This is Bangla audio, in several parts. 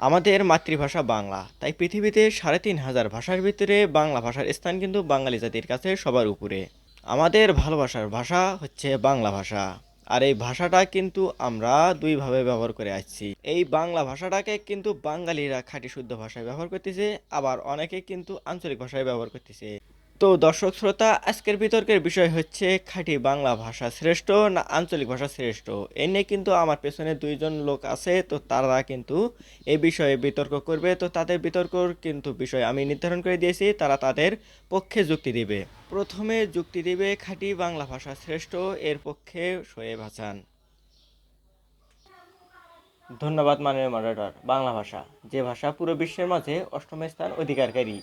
আমাদের মাতৃভাষা বাংলা, তাই পৃথিবীতে সাড়ে তিন হাজার ভাষার ভিতরে বাংলা ভাষার স্থান কিন্তু বাঙালি জাতির কাছে সবার উপরে। আমাদের ভালোবাসার ভাষা হচ্ছে বাংলা ভাষা। আর এই ভাষাটা কিন্তু আমরা দুইভাবে ব্যবহার করে আসছি। এই বাংলা ভাষাটাকে কিন্তু বাঙালিরা খাঁটি শুদ্ধ ভাষায় ব্যবহার করতেছে, আবার অনেকে কিন্তু আঞ্চলিক ভাষায় ব্যবহার করতেছে। তো দর্শক শ্রোতা, আজকের বিতর্কের বিষয় হচ্ছে খাঁটি বাংলা ভাষা শ্রেষ্ঠ না আঞ্চলিক ভাষা শ্রেষ্ঠ? এ নিয়ে কিন্তু আমার পেছনে দুইজন লোক আছে, তো তারা কিন্তু এই বিষয়ে বিতর্ক করবে। তো তাদের বিতর্কর কিন্তু বিষয় আমি নির্ধারণ করে দিয়েছি, তারা তাদের পক্ষে যুক্তি দিবে। প্রথমে যুক্তি দিবে, খাঁটি বাংলা ভাষা শ্রেষ্ঠ, এর পক্ষে শোয়েব হাসান। ধন্যবাদ মাননীয় মডারেটর বাংলা ভাষা, যে ভাষা পুরো বিশ্বের মাঝে অষ্টম স্থান অধিকারকারী।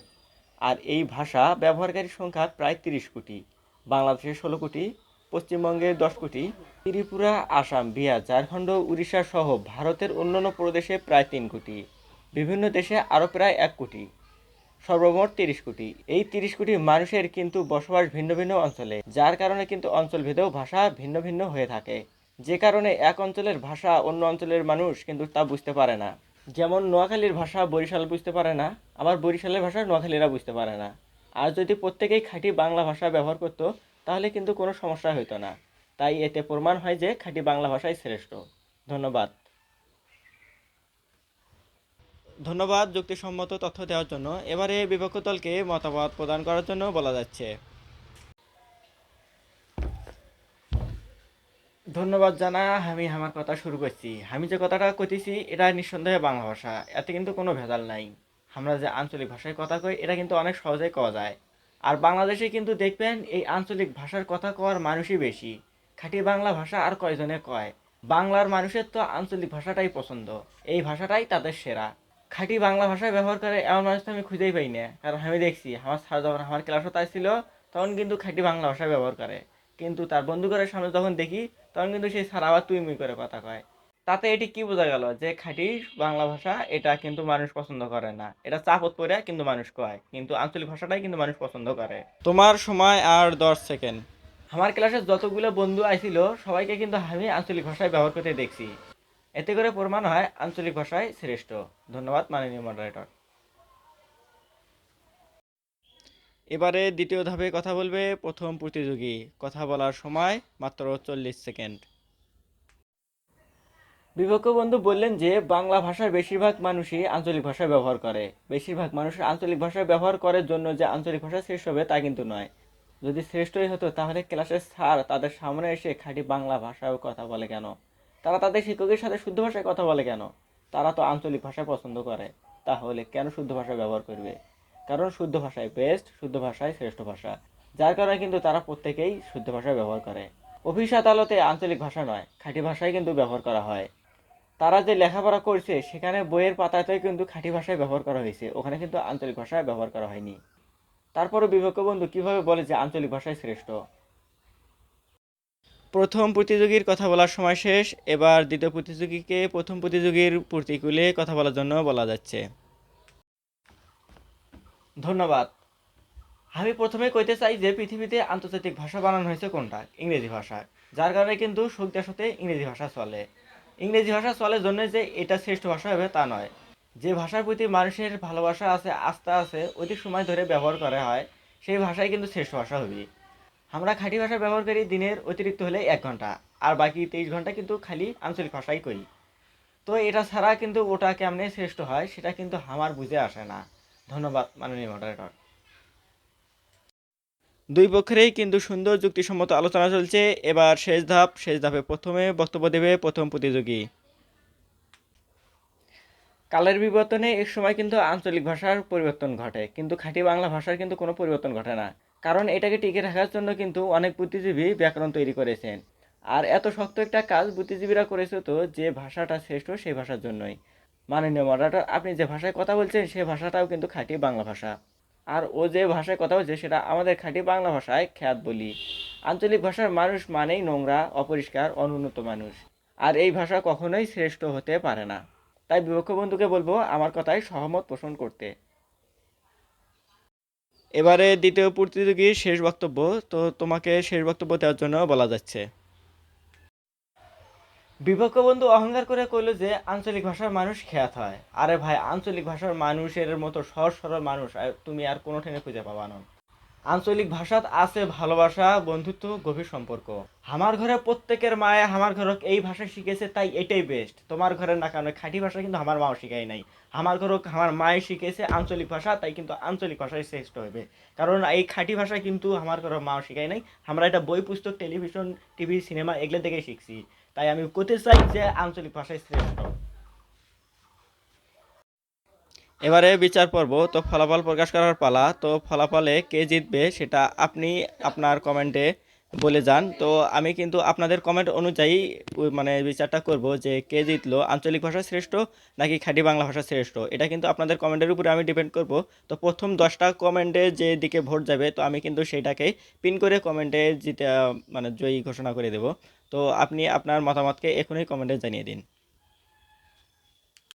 আর এই ভাষা ব্যবহারকারীর সংখ্যা প্রায় তিরিশ কোটি, বাংলাদেশে ষোলো কোটি পশ্চিমবঙ্গের দশ কোটি, ত্রিপুরা, আসাম, বিহার, ঝাড়খণ্ড, উড়িষ্যা সহ ভারতের অন্যান্য প্রদেশে প্রায় তিন কোটি, বিভিন্ন দেশে আরও প্রায় এক কোটি, সর্বমোট তিরিশ কোটি। এই তিরিশ কোটি মানুষের কিন্তু বসবাস ভিন্ন ভিন্ন অঞ্চলে, যার কারণে কিন্তু অঞ্চলভেদেও ভাষা ভিন্ন ভিন্ন হয়ে থাকে। যে কারণে এক অঞ্চলের ভাষা অন্য অঞ্চলের মানুষ কিন্তু তা বুঝতে পারে না। যেমন নোয়াখালীর ভাষা বরিশাল বুঝতে পারে না, আবার বরিশালের ভাষা নোয়াখালীরা বুঝতে পারে না। আর যদি প্রত্যেকেই খাঁটি বাংলা ভাষা ব্যবহার করতো, তাহলে কিন্তু কোনো সমস্যা হতো না। তাই এতে প্রমাণ হয় যে খাঁটি বাংলা ভাষাই শ্রেষ্ঠ। ধন্যবাদ। ধন্যবাদ যুক্তিসম্মত তথ্য দেওয়ার জন্য। এবারে বিপক্ষ দলকে মতামত প্রদান করার জন্য বলা যাচ্ছে। ধন্যবাদ জানা, আমি আমার কথা শুরু করছি। আমি যে কথাটা কইতেছি, এটা নিঃসন্দেহে বাংলা ভাষা। এতে কিন্তু কোনো ভেজাল নাই। আমরা যে আঞ্চলিক ভাষায় কথা কই, এটা কিন্তু অনেক সহজেই কওয়া যায়। আর বাংলাদেশে কিন্তু দেখবেন, এই আঞ্চলিক ভাষার কথা কওয়ার মানুষই বেশি। খাঁটি বাংলা ভাষা আর কয়জনে কয়? বাংলার মানুষের তো আঞ্চলিক ভাষাটাই পছন্দ। এই ভাষাটাই তাদের সেরা। খাঁটি বাংলা ভাষায় ব্যবহার করে এমন মানুষ তো আমি খুঁজেই পাই না। কারণ আমি দেখছি, আমার স্যার যখন আমার ক্লাসও তাই ছিল তখন কিন্তু খাঁটি বাংলা ভাষা ব্যবহার করে। কিন্তু তার বন্ধুগণের সামনে যখন দেখি তখন কিন্তু সেই স্যার আবার তুই মুই করে কথা কয়। তাতে এটি কি বোঝা গেল যে খাঁটি বাংলা ভাষা এটা কিন্তু মানুষ পছন্দ করে না। এটা চাপত পড়ে কিন্তু মানুষ কয় কিন্তু আঞ্চলিক ভাষাটাই কিন্তু মানুষ পছন্দ করে। তোমার সময় আর দশ সেকেন্ড। আমার ক্লাসে যতগুলো বন্ধু আইছিল সবাইকে কিন্তু আমি আঞ্চলিক ভাষায় ব্যবহার করতে দেখছি। এতে করে প্রমাণ হয় আঞ্চলিক ভাষায় শ্রেষ্ঠ। ধন্যবাদ মাননীয় মডারেটর এবারে দ্বিতীয় ধাপে কথা বলবে প্রথম প্রতিযোগী। কথা বলার সময় মাত্র চল্লিশ সেকেন্ড। বিপক্ষ বন্ধু বললেন যে, বাংলা ভাষার বেশিরভাগ মানুষই আঞ্চলিক ভাষা ব্যবহার করে। বেশিরভাগ মানুষ আঞ্চলিক ভাষা ব্যবহার করার জন্য যে আঞ্চলিক ভাষা শ্রেষ্ঠ হবে তা কিন্তু নয়। যদি শ্রেষ্ঠই হতো, তাহলে ক্লাসের স্যার তাদের সামনে এসে খাঁটি বাংলা ভাষায় কথা বলে কেন? তারা তাদের শিক্ষকের সাথে শুদ্ধ ভাষায় কথা বলে কেন? তারা তো আঞ্চলিক ভাষা পছন্দ করে। তাহলে কেন শুদ্ধ ভাষা ব্যবহার করবে? কারণ শুদ্ধ ভাষায় বেস্ট শুদ্ধ ভাষায় শ্রেষ্ঠ ভাষা। যার কারণে কিন্তু তারা প্রত্যেকেই শুদ্ধ ভাষা ব্যবহার করে। অফিস আদালতে আঞ্চলিক ভাষা নয়, খাঁটি ভাষাই কিন্তু ব্যবহার করা হয়। তারা যে লেখাপড়া করছে, সেখানে বইয়ের পাতাতেই কিন্তু খাঁটি ভাষায় ব্যবহার করা হয়েছে। ওখানে কিন্তু আঞ্চলিক ভাষায় ব্যবহার করা হয়নি। বিপক্ষ বন্ধু কীভাবে বলে যে আঞ্চলিক ভাষাই শ্রেষ্ঠ? প্রথম প্রতিযোগীর কথা বলার সময় শেষ, এবার দ্বিতীয় প্রতিযোগীকে প্রথম প্রতিযোগীর প্রতিকূলে কথা বলার জন্য বলা যাচ্ছে। ধন্যবাদ। আমি প্রথমে কইতে চাই যে পৃথিবীতে আন্তর্জাতিক ভাষা বানানো হয়েছে কোনটা? ইংরেজি ভাষা যার কারণে কিন্তু সুখ দেশতে ইংরেজি ভাষা চলে। ইংরেজি ভাষা চলে জন্য যে এটা শ্রেষ্ঠ ভাষা হবে তা নয়। যে ভাষার প্রতি মানুষের ভালোবাসা আছে, আস্থা আছে, অধিক সময় ধরে ব্যবহার করা হয়, সেই ভাষাই কিন্তু শ্রেষ্ঠ ভাষা হবে। আমরা খাঁটি ভাষা ব্যবহার করি দিনের অতিরিক্ত হলে এক ঘণ্টা, আর বাকি তেইশ ঘণ্টা কিন্তু খালি আঞ্চলিক ভাষাই করি। তো এটা ছাড়া কিন্তু ওটা কেমনে শ্রেষ্ঠ হয়, সেটা কিন্তু আমার বুঝে আসে না। ধন্যবাদ, মাননীয় মডারেটর দুই পক্ষেরই কিন্তু সুন্দর যুক্তিসম্মত আলোচনা চলছে। এবার শেষ ধাপ, শেষ ধাপে প্রথমে বক্তব্য দেবে প্রথম প্রতিযোগী। কালের বিবর্তনে এক সময় কিন্তু আঞ্চলিক ভাষার পরিবর্তন ঘটে, কিন্তু খাঁটি বাংলা ভাষার কিন্তু কোনো পরিবর্তন ঘটে না। কারণ এটাকে টিকে রাখার জন্য কিন্তু অনেক বুদ্ধিজীবী ব্যাকরণ তৈরি করেছেন। আর এত শক্ত একটা কাজ বুদ্ধিজীবীরা করেছে তো, যে ভাষাটা শ্রেষ্ঠ সেই ভাষার জন্যই। মাননীয় মডারেটর আপনি যে ভাষায় কথা বলছেন, সে ভাষাটাও কিন্তু খাঁটি বাংলা ভাষা। আর ও যে ভাষায় কথা বলছে, সেটা আমাদের খাঁটি বাংলা ভাষায় খ্যাত বলি। আঞ্চলিক ভাষার মানুষ মানেই নোংরা, অপরিষ্কার, অনুন্নত মানুষ। আর এই ভাষা কখনোই শ্রেষ্ঠ হতে পারে না। তাই বিপক্ষ বন্ধুকে বলব, আমার কথায় সহমত পোষণ করতে। এবারে দ্বিতীয় প্রতিযোগীর শেষ বক্তব্য, তো তোমাকে শেষ বক্তব্য দেওয়ার জন্য বলা যাচ্ছে। বিপক্ষ বন্ধু অহংকার করে কইল যে, আঞ্চলিক ভাষার মানুষ খেয়াত হয়। আরে ভাই, আঞ্চলিক ভাষার মানুষের মতো সহজ সরল মানুষ তুমি আর কোনো ঠেনে খুঁজে পাবা না। আঞ্চলিক ভাষাত আছে ভালোবাসা, বন্ধুত্ব, গভীর সম্পর্ক। আমার ঘরে প্রত্যেকের মায়ে আমার ঘরক এই ভাষা শিখেছে তাই এটাই বেস্ট তোমার ঘরে না কারণে খাঁটি ভাষা কিন্তু আমার মাও শিখাই নাই। আমার ঘরক আমার মায়ে শিখেছে আঞ্চলিক ভাষা, তাই কিন্তু আঞ্চলিক ভাষাই শ্রেষ্ঠ হবে। কারণ এই খাঁটি ভাষা কিন্তু আমার ঘরের মাও শিখাই নাই। আমরা এটা বই পুস্তক টেলিভিশন টিভি সিনেমা এগুলো থেকেই শিখছি তাই আমি করতে চাই যে আঞ্চলিক ভাষাই শ্রেষ্ঠ এবারে বিচার পর্ব, তো ফলাফল প্রকাশ করার পালা, তো ফলাফলে কে জিতবে সেটা আপনি আপনার কমেন্টে বলে যান। তো আমি কিন্তু আপনাদের কমেন্ট অনুযায়ী মানে বিচারটা করব যে কে জিতলো, আঞ্চলিক ভাষা শ্রেষ্ঠ নাকি খাঁটি বাংলা ভাষা শ্রেষ্ঠ? এটা কিন্তু আপনাদের কমেন্টের উপরে আমি ডিপেন্ড করব। তো প্রথম দশটা কমেন্টে যে দিকে ভোট যাবে, তো আমি কিন্তু সেইটাকে পিন করে কমেন্টে জিতে মানে জয়ী ঘোষণা করে দেব। তো আপনি আপনার মতামতকে এখনই কমেন্টে জানিয়ে দিন।